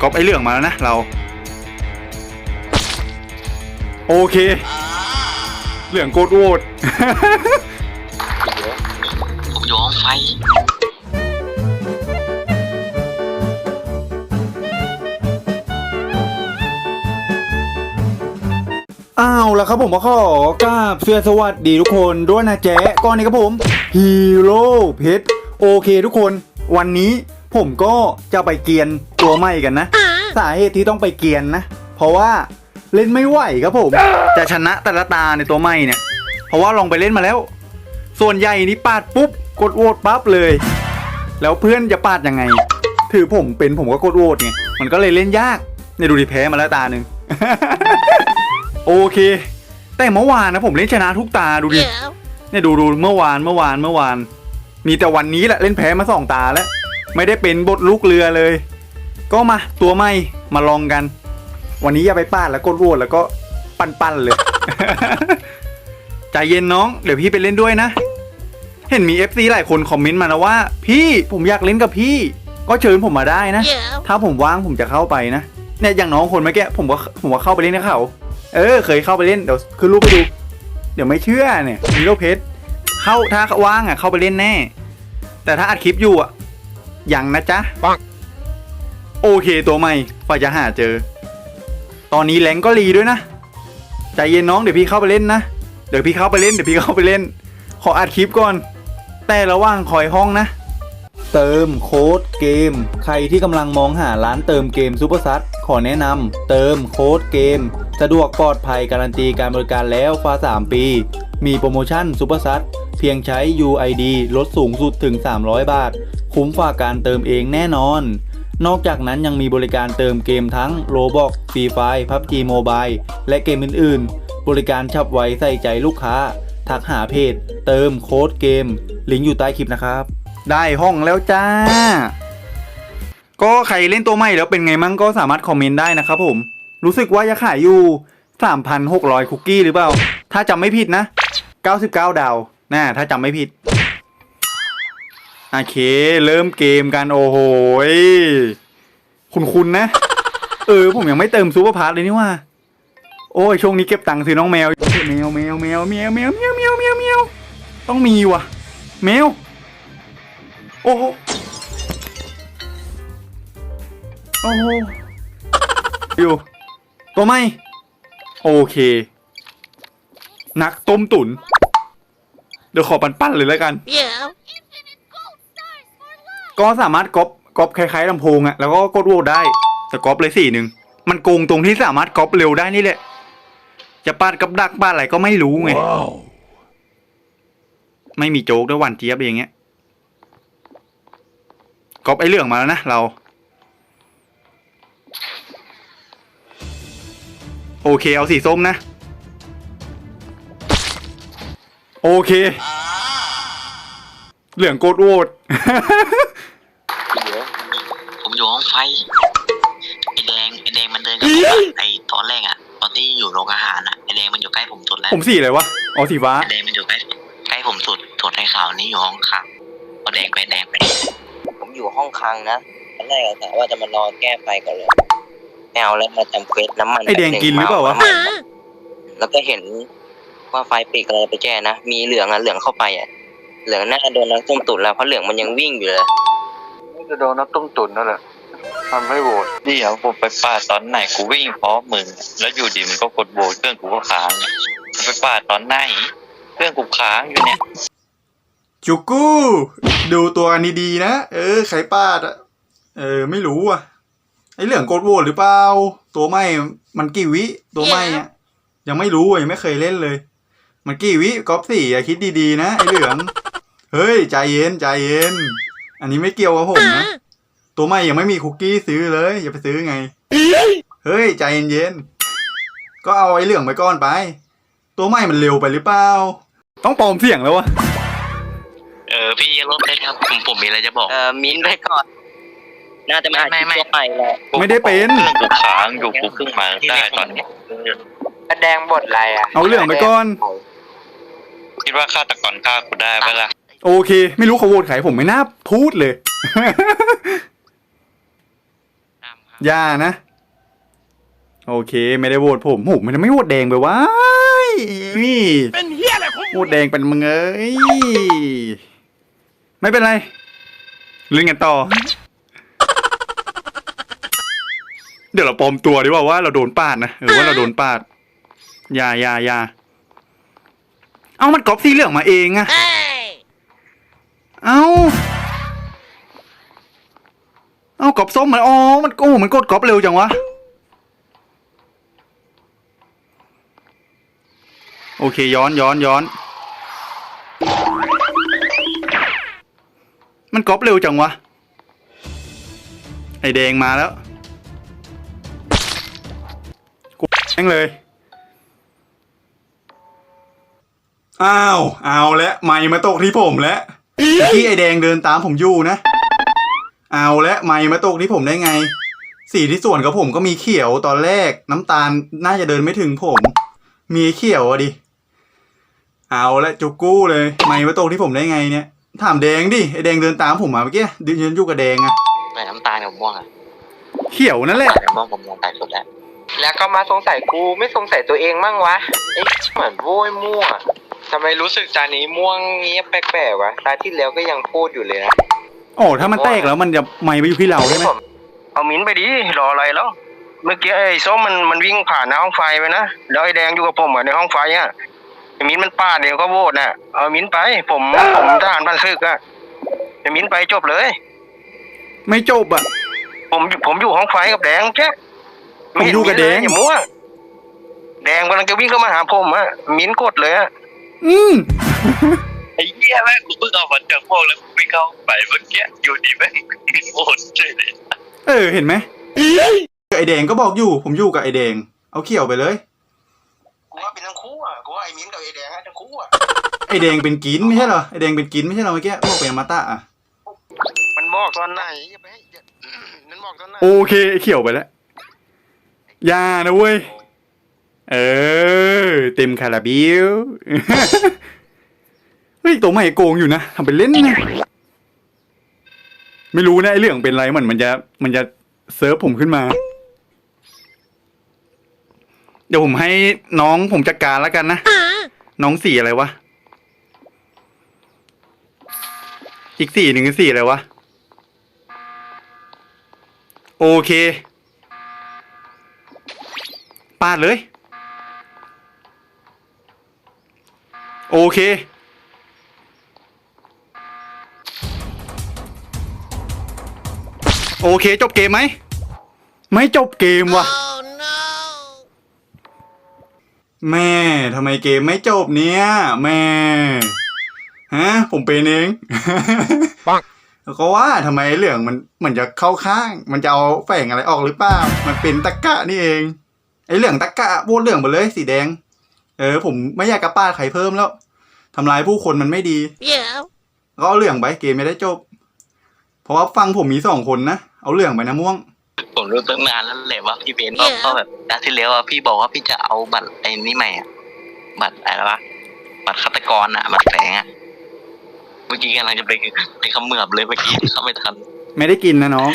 ก๊อปไอ้เหลืองมาแล้วนะเรา โอเคเหลืองโกดโวตผมอยู่ห้องไฟ อ้าวแล้วครับผมก็ขอกราบเสื้อสวัสดีทุกคนด้วยนะแจ๊ก่อนนี้ครับผมฮีโร่เพชรโอเคทุกคนวันนี้ ผมก็จะไปเกียนตัวใหม่กันนะ สาเหตุที่ต้องไปเกียนนะ เพราะว่าเล่นไม่ไหวครับผม จะชนะแต่ละตาในตัวใหม่เนี่ย เพราะว่าลองไปเล่นมาแล้ว ส่วนใหญ่นี่ปาดปุ๊บ กดโหวตปั๊บเลย แล้วเพื่อนจะปาดยังไง ถือผมเป็นผมก็กดโหวตไงมันก็เลยเล่นยากเนี่ยดูดิแพ้มาแล้วตาหนึ่งโอเค แต่เมื่อวานนะผมเล่นชนะทุกตาดูดิเนี่ยดูดูเมื่อวานเมื่อวานเมื่อวาน มีแต่วันนี้แหละเล่นแพ้มาสองตาแล้ว ไม่ได้เป็นบทลูกเรือเลย ก็มาตัวใหม่มาลองกัน วันนี้อย่าไปปาดแล้วกดโหวตแล้วก็ปั้นๆเลย ใจเย็นน้อง เดี๋ยวพี่ไปเล่นด้วยนะ เห็นมี FC หลายคนคอมเมนต์มาแล้วว่า พี่ผมอยากเล่นกับพี่ ก็เชิญผมมาได้นะ ถ้าผมว่างผมจะเข้าไปนะเนี่ยอย่างน้องคนเมื่อกี้ผมก็ผมก็เข้าไปเล่นกับเขาเออ เคยเข้าไปเล่นเดี๋ยวคือรูปไปดู เดี๋ยวไม่เชื่อเนี่ยมีโลเพชรเข้าถ้าว่างอะเข้าไปเล่นแน่ แต่ถ้าอัดคลิปอยู่อะ ยังนะจ๊ะปังโอเคตัวใหม่ฝ่ายจะหาเจอ ตอนนี้แรงก็รีด้วยนะใจเย็นน้องเดี๋ยวพี่เข้าไปเล่นนะเดี๋ยวพี่เข้าไปเล่นเดี๋ยวพี่เข้าไปเล่น ขออัดคลิปก่อน แต่ระหว่างคอยห้องนะ เติมโค้ดเกม ใครที่กำลังมองหาร้านเติมเกมซูเปอร์ซัขอแนะนำเติมโค้ดเกม สะดวกปลอดภัยการันตีการบริการแล้วฟ้า3 ปี มีโปรโมชั่นซูเปอร์ซัเพียงใช้ UID ลดสูงสุดถึง 300 บาท คุ้มฝ่าการเติมเองแน่นอน นอกจากนั้นยังมีบริการเติมเกมทั้ง Roblox Free Fire PUBG Mobile และเกมอื่น ๆ บริการฉับไวใส่ใจลูกค้า ทักหาเพจ เติมโค้ดเกม ลิงก์อยู่ใต้คลิปนะครับ ได้ห้องแล้วจ้า ก็ใครเล่นตัวใหม่แล้วเป็นไงมั่งก็สามารถคอมเมนต์ได้นะครับผม รู้สึกว่าจะขายอยู่ 3,600 คุกกี้หรือเปล่า ถ้าจำไม่ผิดนะ 99 ดาวนะถ้าจำไม่ผิด โอเค เริ่มเกมกันโอ้โหคุณคุณนะ เออ ผมยังไม่เติมซูเปอร์พาร์ทเลยนี่ว่า โอ้ย ช่วงนี้เก็บตังค์ซื้อน้องแมว แมวแมวแมวแมวแมวแมวแมวแมวแมวต้องมีว่ะ แมว โอ้โหโอ้โหอยู่ ตัวไม่ โอเค นักต้มตุ๋นเดี๋ยวขอปั้นๆเลยแล้วกัน ก็สามารถก๊อปก๊อปคล้ายๆลำโพงอะแล้วก็กดโหวตได้ แต่ก๊อปเลยสี่หนึ่งมันโกงตรงที่สามารถก๊อปเร็วได้นี่แหละ จะปาดกับดักปาดอะไรก็ไม่รู้ไง ไม่มีโจ๊กด้วยหวันเจี๊ยบอย่างเงี้ยก๊อปไอ้เหลืองมาแล้วนะเรา โอเคเอาสีส้มนะ โอเค เหลืองโกดโหวตผม อยู่ห้องไฟไอแดงไอแดงมันเดินกับผมอะไอตอนแรกอะตอนที่อยู่โรงอาหารอะไอแดงมันอยู่ใกล้ผมสุดแล้วผมสีอะไรวะอ๋อสีฟ้าไอแดงมันอยู่ใกล้ใกล้ผมสุดส่วนไอขาวนี่อยู่ห้องข้างเอาแดงไปแดงไปผมอยู่ห้องคลังนะตอนแรกอะกะว่าจะมารอแก้ไฟก่อนเลยไม่เอาแล้วมาจำเควสน้ำมันไอ้แดงกินหรือเปล่าวะน้ำมันแล้วก็เห็นว่าไฟปิดอะไรไปแก้นะ มีเหลืองอะเหลืองเข้าไปอะเหลืองน่าจะโดนน้ำส้มตุ๋นแล้วเพราะเหลืองมันยังวิ่งอยู่เลย จะโดนน้ำต้มตุ๋นนั่นแหละ ทำให้โหวตเดี๋ยวกูไปปาดตอนไหนกูวิ่งเพราะมึง แล้วอยู่ดีมันก็กดโหวตเครื่องกูก็ค้างกูไปปาดตอนไหนเครื่องกูค้างอยู่เนี่ยจุกกูดูตัวกันดีๆนะ เออไข่ปาดอะเออ ไม่รู้อะไอเหลืองโกดโหวตหรือเปล่า ตัวไม่มันกี่วิ ตัวไม่อะยังไม่รู้อะยังไม่เคยเล่นเลย มันกี่วิก๊อปสี่อะคิดดีๆนะไอเหลือง เฮ้ย ใจเย็นใจเย็น อันนี้ไม่เกี่ยวกับผมนะ ตัวไม่ยังไม่มีคุกกี้ซื้อเลย อย่าไปซื้อไง เฮ้ย ใจเย็นๆ ก็เอาไอเหลืองไปก่อนไป ตัวไม่มันเร็วไปหรือเปล่า ต้องปลอมเสียงแล้ววะ เออพี่รถได้ครับผมผมมีอะไรจะบอก เอ่อมิ้นท์ไปก่อน น่าจะมาไม่ที่ไม่ ตัวใหม่แหละไม่ได้เป็นเครื่องกูค้างอยู่กูเพิ่งมาได้ตอนเนี้ยแดงบทอะไรอะเอาเหลืองไปก่อน คิดว่าฆาตกรฆ่ากูได้ปะล่ะโอเค ไม่รู้เขาโหวตใครผมไม่น่าพูดเลยตามครับ อย่านะ โอเค ไม่ได้โหวตผมโหมันจะไม่โหวตแดงไปวะนี่เป็นเฮียอะไรโหวตแดงเป็นมึงเอ้ยไม่เป็นไรเล่นกันต่อ เดี๋ยวเราปลอมตัวดีกว่าว่าเราโดนปาดนะหรือว่าเราโดนปาดอย่าอย่าอย่าเอามันกรอบสีเหลืองมาเองอะเอา เอากรอบส้มมาอ๋อมันโอ้มันกดกรอบเร็วจังวะ โอเคย้อนย้อนย้อน มันกรอบเร็วจังวะ ไอแดงมาแล้วแม่งเลย อ้าว เอาแล้วไม่มาตกที่ผมแล้วที่ไอแดงเดินตามผมอยู่นะ เอาแล้วไม่มาตกที่ผมได้ไง สีที่ส่วนกับผมก็มีเขียวตอนแรก น้ำตาลน่าจะเดินไม่ถึงผม มีเขียวอะดิ เอาละจุกกู้เลย ไม่มาตกที่ผมได้ไงเนี่ย ถามแดงดิไอแดงเดินตามผมมาเมื่อกี้เดินยืนอยู่กับแดงอะแต่น้ำตาลกับม่วงอะเขียวนั่นแหละแต่ม่วงผมมองตายสุดแล้ว แล้วก็มาสงสัยกูไม่สงสัยตัวเองมั่งวะไอ้เหมือนโว้ยมั่วทำไมรู้สึกจานนี้ม่วงเงี้ยแปลกๆวะตาที่แล้วก็ยังพูดอยู่เลยนะ โอ้ถ้ามันแตกแล้วมันจะไม่ไปอยู่ที่เราใช่ไหมผมเอามิ้นไปดิรออะไรแล้ว เมื่อกี้ไอ้ส้มมันมันวิ่งผ่านหน้าห้องไฟไปนะแล้วไอ้แดงอยู่กับผมอะในห้องไฟอะไอ้มิ้นมันปาดเดี๋ยวก็โหวตน่ะเอามิ้นไป ผมผมทหารพันศึกอะไอ้มิ้นไปจบเลย ไม่จบอะ ผมผมอยู่ห้องไฟกับแดงแค่ผมอยู่กับแดงอย่ามั่วแดงกำลังจะวิ่งเข้ามาหาผมอะมิ้นกดเลยอะอืมไอ้เหี้ยแม่งกูเพิ่งเอามาจากพวกแล้วกูไม่เข้าไปเมื่อกี้อยู่ดีแม่งมีโอนเฉยเลยเออเห็นไหมไอแดงก็บอกอยู่ ผมอยู่กับไอแดง เอาเขียวไปเลย กูว่าเป็นทั้งคู่อะกูว่าไอ้มิ้นกับไอ้แดงอะทั้งคู่อะไอแดงเป็นกินไม่ใช่เหรอไอแดงเป็นกินไม่ใช่เหรอเมื่อกี้บอกเป็นอมาตะอะมันบอกตอนไหนอย่าไปให้อย่ามันบอกตอนไหนโอเคไอเขียวไปแล้วอยานะเว้ย เออ เต็มคาราบิลเฮ้ยตัวใหม่โกงอยู่นะทำเป็นเล่นนะไม่รู้นะไอเรื่องเป็นไรเหมือนมันจะมันจะเซิร์ฟผมขึ้นมา เดี๋ยวผมให้น้องผมจัดการแล้วกันนะ น้องสีอะไรวะ อีกสีหนึ่งสีอะไรวะ โอเค ปาดเลย โอเค โอเคจบเกมไหม ไม่จบเกมว่ะ แม่ทำไมเกมไม่จบเนี่ย แม่ ฮะ ผมเป็นเองแล้วก็ว่าทำไมเหลืองมันเหมือนจะเข้าข้าง มันจะเอาแฝงอะไรออกหรือเปล่า มันเป็นตะกะนี่เอง ไอ้เหลืองตะกะโบดเหลืองไปเลย สีแดง เออ ผมไม่อยากกระป้าดใครเพิ่มแล้วทำลายผู้คนมันไม่ดีก็เอาเหลืองไปเกมไม่ได้จบ เพราะว่าฟังผมมีสองคนนะ เอาเหลืองไปนะม่วง ผมรู้ตั้งนานแล้วแหละว่าพี่เบนก็ก็แบบนัดที่แล้วอะพี่บอกว่าพี่จะเอาบัตรไอ้นี่ใหม่อะบัตรอะไรวะบัตรฆาตกรอะบัตรแฝงอะเมื่อกี้กำลังจะไปไปเขมือบเลยเมื่อกี้เข้าไม่ทันไม่ได้กินนะน้อง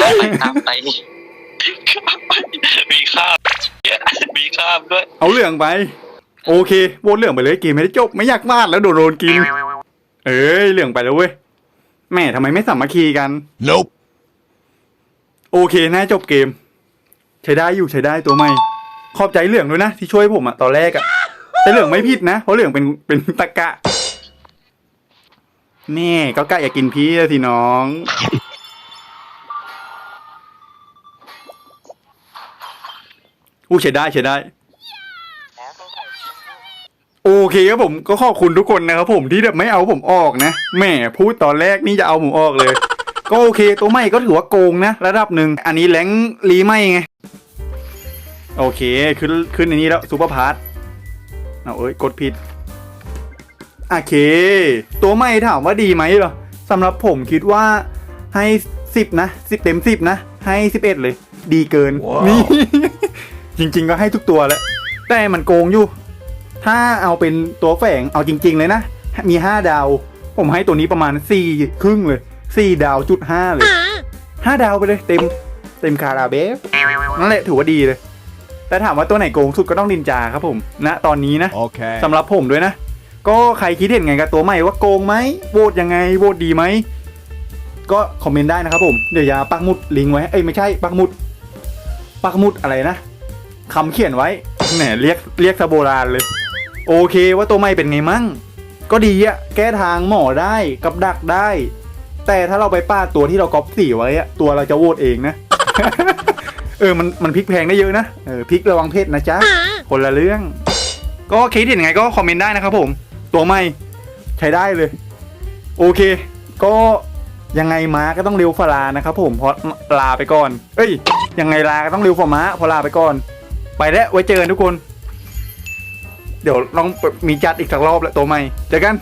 ข้ามไปข้ามไปมีข้ามเนี่ยมีข้ามด้วยเอาเหลืองไป โอเคโบนเหลืองไปเลยเกมไม่ได้จบไม่อยากวาดแล้วโดนโดนกิน เอ้ยเหลืองไปแล้วเว้ยแม่ทำไมไม่สามัคคีกัน Nope. โอเคน่าจบเกม ใช้ได้อยู่ใช้ได้ตัวใหม่ ขอบใจเหลืองด้วยนะ ที่ช่วยผมอะตอนแรกอะแต่เหลืองไม่ผิดนะ เพราะเหลืองเป็นเป็นตะกะแม่ก็กะอยากกินพี่สิน้อง อู้ใช้ได้ใช้ได้ โอเคครับผมก็ขอบคุณทุกคนนะครับผมที่แบบไม่เอาผมออกนะแหม่พูดตอนแรกนี่จะเอาผมออกเลย ก็โอเคตัวใหม่ก็ถือว่าโกงนะ ระดับหนึ่งอันนี้แรงค์รีไม่ไง โอเค ขึ้นขึ้นในนี้แล้วซูเปอร์พาร์ทเอาเอ้ย กดผิดโอเค ตัวใหม่ถามว่าดีไหมเหรอสำหรับผมคิดว่าให้สิบนะสิบเต็มสิบนะ ให้สิบเอ็ดเลย ดีเกิน นี่ จริง ๆ ก็ให้ทุกตัวแหละแต่มันโกงอยู่ ถ้าเอาเป็นตัวแฝงเอาจริง ๆ เลยนะ มีห้าดาว ผมให้ตัวนี้ประมาณสี่ครึ่งเลย สี่ดาวจุดห้าเลยห้าดาวไปเลยเต็มเต็มคาราเบลนั่นแหละถือว่าดีเลย แต่ถามว่าตัวไหนโกงสุดก็ต้องนินจาครับผมณตอนนี้นะ Okay. สำหรับผมด้วยนะ ก็ใครคิดเห็นไงกับตัวใหม่ว่าโกงไหมโหวตยังไงโหวตดีไหม ก็คอมเมนต์ได้นะครับผมเดี๋ยวอย่าปักหมุดลิงก์ไว้เอ้ยไม่ใช่ปักหมุดปักหมุดอะไรนะคำเขียนไว้แหมเรียกเรียกซะโบราณเลย โอเคว่าตัวใหม่เป็นไงมั่งก็ดีอะแก้ทางหมอได้กับดักได้ แต่ถ้าเราไปป้าดตัวที่เราก๊อปสีไว้อะตัวเราจะโหวตเองนะ เออมันมันพลิกแพงได้เยอะนะเออพลิกระวังเพศนะจ๊ะคนละเรื่อง ก็คิดเห็นยังไงก็คอมเมนต์ได้นะครับผม ตัวใหม่ใช้ได้เลย โอเค ก็ยังไงม้าก็ต้องเร็วฟาลานะครับผมเพราะลาไปก่อน เอ้ย ยังไงลาก็ต้องเร็วฝ่าม้าเพราะลาไปก่อน ไปแล้วไว้เจอกันทุกคน เดี๋ยวลองมีจัดอีกสักรอบแหละตัวใหม่เจอกัน